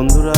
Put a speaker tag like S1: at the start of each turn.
S1: বন্ধুরা।